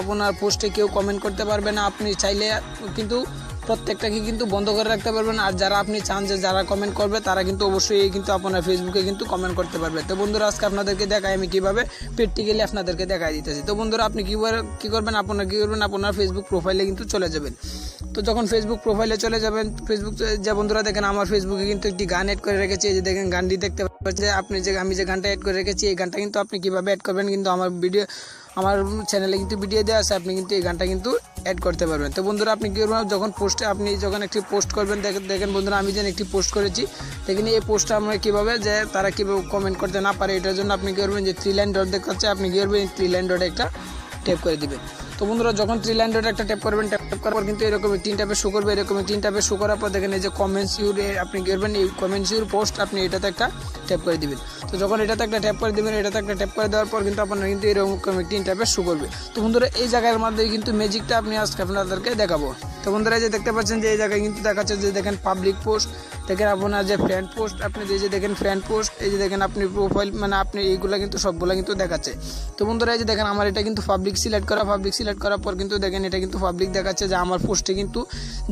আপনার পোস্টে কেউ কমেন্ট করতে পারবে না, আপনি চাইলে কিন্তু প্রত্যেকটাকে কিন্তু বন্ধ করে রাখতে পারবেন। আর যারা আপনি চান যে যারা কমেন্ট করবে, তারা কিন্তু অবশ্যই কিন্তু আপনার ফেসবুকে কিন্তু কমেন্ট করতে পারবে। তো বন্ধুরা, আজকে আপনাদেরকে দেখাই আমি কীভাবে প্র্যাকটিক্যালি আপনাদেরকে দেখাই দিতেছি। তো বন্ধুরা, আপনি কীভাবে কী করবেন? আপনার কী করবেন? আপনার ফেসবুক প্রোফাইলে কিন্তু চলে যাবেন। তো যখন ফেসবুক প্রোফাইলে চলে যাবেন ফেসবুক যে বন্ধুরা দেখেন, আমার ফেসবুকে কিন্তু একটি গান অ্যাড করে রেখেছি। যে দেখেন, গানটি দেখতে পাচ্ছেন আপনি যে আমি যে গানটা অ্যাড করে রেখেছি, এই গানটা কিন্তু আপনি কীভাবে অ্যাড করবেন? কিন্তু আমার ভিডিও আমার চ্যানেলে কিন্তু ভিডিও দেওয়া আছে, আপনি কিন্তু এই গানটা কিন্তু অ্যাড করতে পারবেন। তো বন্ধুরা, আপনি কী করবেন যখন পোস্টে আপনি যখন একটি পোস্ট করবেন দেখেন দেখেন বন্ধুরা, আমি যেন একটি পোস্ট করেছি, দেখেন এই পোস্টটা আমরা কীভাবে যে তারা কীভাবে কমেন্ট করতে না পারে, এটার জন্য আপনি কী করবেন যে থ্রি লাইন ডট দেখাচ্ছে, আপনি কী করবেন থ্রি লাইন ডটে একটা ট্যাপ করে দিবেন। তো বন্ধুরা, যখন থ্রি লাইন ডট একটা ট্যাপ করবেন ট্যাপ ট্যাপ করার পর কিন্তু এরকম তিন ট্যাপে শো করবে, এরকম তিন ট্যাপে শো করার পর দেখেন এই যে কমেন্টস ইউর আপনি করবেন এই কমেন্টস ইউর পোস্ট আপনি এটাতে একটা ট্যাপ করে দিবেন। তো যখন এটাতে একটা ট্যাপ করে দিবেন, এটাতে একটা ট্যাপ করে দেওয়ার পর কিন্তু আপনার কিন্তু এরকম তিন ট্যাপে শো করবে। তো বন্ধুরা, এই জায়গার মধ্যে কিন্তু ম্যাজিকটা আপনি আজকে আপনাদেরকে দেখাবো। তো বন্ধুরা যে দেখতে পাচ্ছেন যে এই জায়গায় কিন্তু দেখাচ্ছে যে দেখেন পাবলিক পোস্ট দেখেন আপনার যে ফ্যান পোস্ট আপনি যে দেখেন ফ্যান পোস্ট এই যে দেখেন আপনি প্রোফাইল মানে আপনি এইগুলো কিন্তু সবগুলো কিন্তু দেখাচ্ছে। তো বন্ধুরা, এই যে দেখেন আমার এটা কিন্তু পাবলিক সিলেক্ট করা পাবলিক সিলেক্ট করার পর কিন্তু দেখেন এটা কিন্তু পাবলিক দেখাচ্ছে যে আমার পোস্টে কিন্তু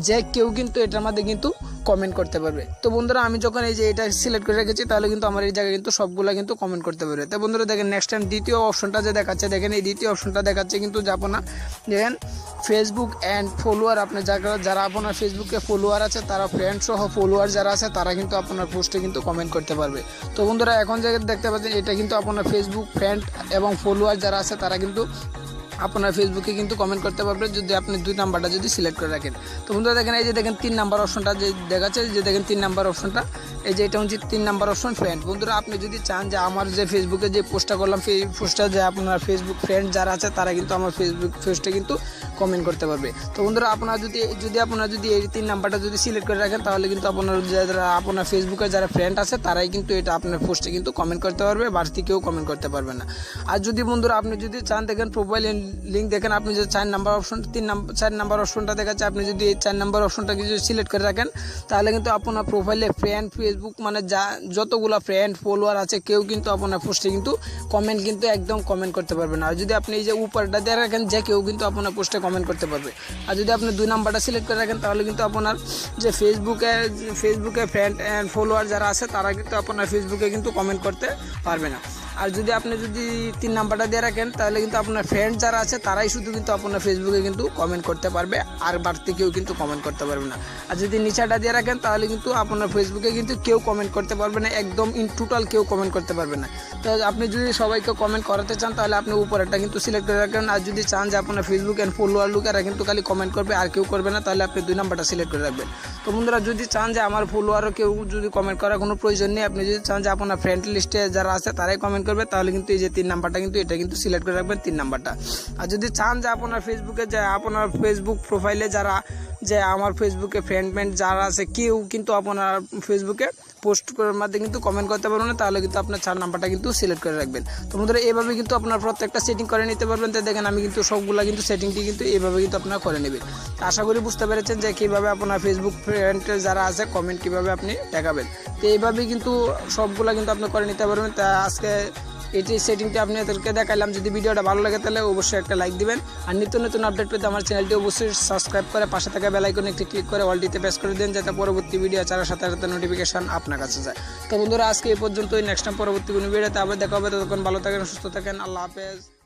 যে কেউ কিন্তু এটার মধ্যে কিন্তু কমেন্ট করতে পারবে। তো বন্ধুরা, আমি যখন এই যে এটা সিলেক্ট করে রেখেছি, তাহলে কিন্তু আমার এই জায়গায় কিন্তু সবগুলো কিন্তু কমেন্ট করতে পারবে। তো বন্ধুরা, দেখেন নেক্সট টাইম দ্বিতীয় অপশনটা যে দেখাচ্ছে, দেখেন এই দ্বিতীয় অপশনটা দেখাচ্ছে কিন্তু যাব না দেখেন ফেসবুক অ্যান্ড ফলোয়ার আপনার যারা যারা আপনার ফেসবুকে ফলোয়ার আছে, তারা ফ্রেন্ড সহ ফলোয়ার যারা আছে, তারা কিন্তু আপনার পোস্টে কিন্তু কমেন্ট করতে পারবে। তো বন্ধুরা, এখন যে দেখতে পাচ্ছেন, এটা কিন্তু আপনার ফেসবুক ফ্রেন্ড এবং ফলোয়ার যারা আছে, তারা কিন্তু আপনার ফেসবুকে কিন্তু কমেন্ট করতে পারবেন যদি আপনি দুই নাম্বারটা যদি সিলেক্ট করে রাখেন। তো বন্ধুরা দেখেন, এই যে দেখেন তিন নাম্বার অপশনটা যে দেখাচ্ছে যে দেখেন তিন নাম্বার অপশনটা এই যে এটা হচ্ছে তিন নাম্বার অপশন ফ্রেন্ড বন্ধুরা, আপনি যদি চান যে আমার যে ফেসবুকে যে পোস্টটা করলাম সেই পোস্টটা যে আপনার ফেসবুক ফ্রেন্ড যারা আছে, তারা কিন্তু আমার ফেসবুক পোস্টে কিন্তু কমেন্ট করতে পারবে। তো বন্ধুরা, আপনারা যদি যদি আপনারা যদি এই তিন নাম্বারটা যদি সিলেক্ট করে রাখেন, তাহলে কিন্তু আপনার যারা, আপনার ফেসবুকে যারা ফ্রেন্ড আছে, তারাই কিন্তু এটা আপনার পোস্টে কিন্তু কমেন্ট করতে পারবে, বাড়তি কেউ কমেন্ট করতে পারবে না। আর যদি বন্ধুরা, আপনি যদি চান, দেখেন প্রোফাইল লিঙ্ক দেখেন, আপনি যদি চার নাম্বার অপশন তিন নাম্বার চার নাম্বার অপশনটা দেখাচ্ছে, আপনি যদি এই চার নাম্বার অপশনটা যদি সিলেক্ট করে রাখেন, তাহলে কিন্তু আপনার প্রোফাইলে ফ্রেন্ড ফেসবুক মানে যা, যতগুলো ফ্রেন্ড ফলোয়ার আছে, কেউ কিন্তু আপনার পোস্টে কিন্তু কমেন্ট কিন্তু একদম কমেন্ট করতে পারবে না। আর যদি আপনি এই যে উপরটা দিয়ে রাখেন, যে কেউ কিন্তু আপনার পোস্টে কমেন্ট করতে পারবে। আর যদি আপনি দুই নাম্বারটা সিলেক্ট করে রাখেন, তাহলে কিন্তু আপনার যে ফেসবুকে ফেসবুকে ফ্রেন্ড অ্যান্ড ফলোয়ার যারা আছে, তারা কিন্তু আপনার ফেসবুকে কিন্তু কমেন্ট করতে পারবে না। আর যদি আপনি যদি তিন নাম্বারটা দিয়ে রাখেন, তাহলে কিন্তু আপনার ফ্রেন্ড যারা আছে, তারাই শুধু কিন্তু আপনার ফেসবুকে কিন্তু কমেন্ট করতে পারবে, আর বাড়তি কেউ কিন্তু কমেন্ট করতে পারবে না। আর যদি নিচাটা দিয়ে রাখেন, তাহলে কিন্তু আপনার ফেসবুকে কিন্তু কেউ কমেন্ট করতে পারবে না, একদম ইন টোটাল কেউ কমেন্ট করতে পারবে না। তো আপনি যদি সবাইকে কমেন্ট করাতে চান, তাহলে আপনি উপরেরটা কিন্তু সিলেক্ট করে রাখেন, আর যদি চান যে আপনার ফেসবুক অ্যান্ড ফলোয়ার লুকেরা কিন্তু খালি কমেন্ট করবে, আর কেউ করবে না, তাহলে আপনি দুই নাম্বারটা সিলেক্ট করে রাখবেন। তো বন্ধুরা, যদি চান যে আমার ফলোয়ারও কেউ যদি কমেন্ট করার কোনো প্রয়োজন নেই, আপনি যদি চান যে আপনার ফ্রেন্ড লিস্টে যারা আছে, তারাই কমেন্ট করবে, তাহলে কিন্তু এই যে তিন নাম্বারটা কিন্তু এটা কিন্তু সিলেক্ট করে রাখবেন তিন নাম্বারটা। আর যদি চান যে আপনার ফেসবুকে যে আপনার ফেসবুক প্রোফাইলে যারা, যে আমার ফেসবুকে ফ্রেন্ড ফ্রেন্ড যারা আছে, কেউ কিন্তু আপনার ফেসবুকে পোস্ট করার মাধ্যমে কিন্তু কমেন্ট করতে পারবেন না, তাহলে কিন্তু আপনার চার নাম্বারটা কিন্তু সিলেক্ট করে রাখবেন। তো বন্ধুরা এইভাবে কিন্তু আপনার প্রত্যেকটা সেটিং করে নিতে পারবেন। তো দেখেন, আমি কিন্তু সবগুলা কিন্তু সেটিংটি কিন্তু এইভাবে কিন্তু আপনারা করে নেবেন। আশা করি বুঝতে পেরেছেন যে কীভাবে আপনার ফেসবুক ফ্রেন্ড যারা আছে কমেন্ট কীভাবে আপনি দেখাবেন। তো এইভাবেই কিন্তু সবগুলো কিন্তু আপনি করে নিতে পারবেন। তা আজকে এটি সেটিংটি আপনাদেরকে দেখাইলাম, যদি ভিডিওটা ভালো লাগে তাহলে অবশ্যই একটা লাইক দিবেন। আর নিত্য নতুন আপডেট পেতে আমার চ্যানেলটি অবশ্যই সাবস্ক্রাইব করে পাশে থাকা বেলাইকনে একটি ক্লিক করে অলটিতে প্রেস করে দেন, যাতে পরবর্তী ভিডিও ছাড়ার সাথে সাথে নোটিফিকেশন আপনার কাছে যায়। তো বন্ধুরা, আজকে এই পর্যন্তই। নেক্সট টাইম পরবর্তী কোনো ভিডিওতে আবার দেখা হবে। ততক্ষণ ভালো থাকেন, সুস্থ থাকেন। আল্লাহ হাফেজ।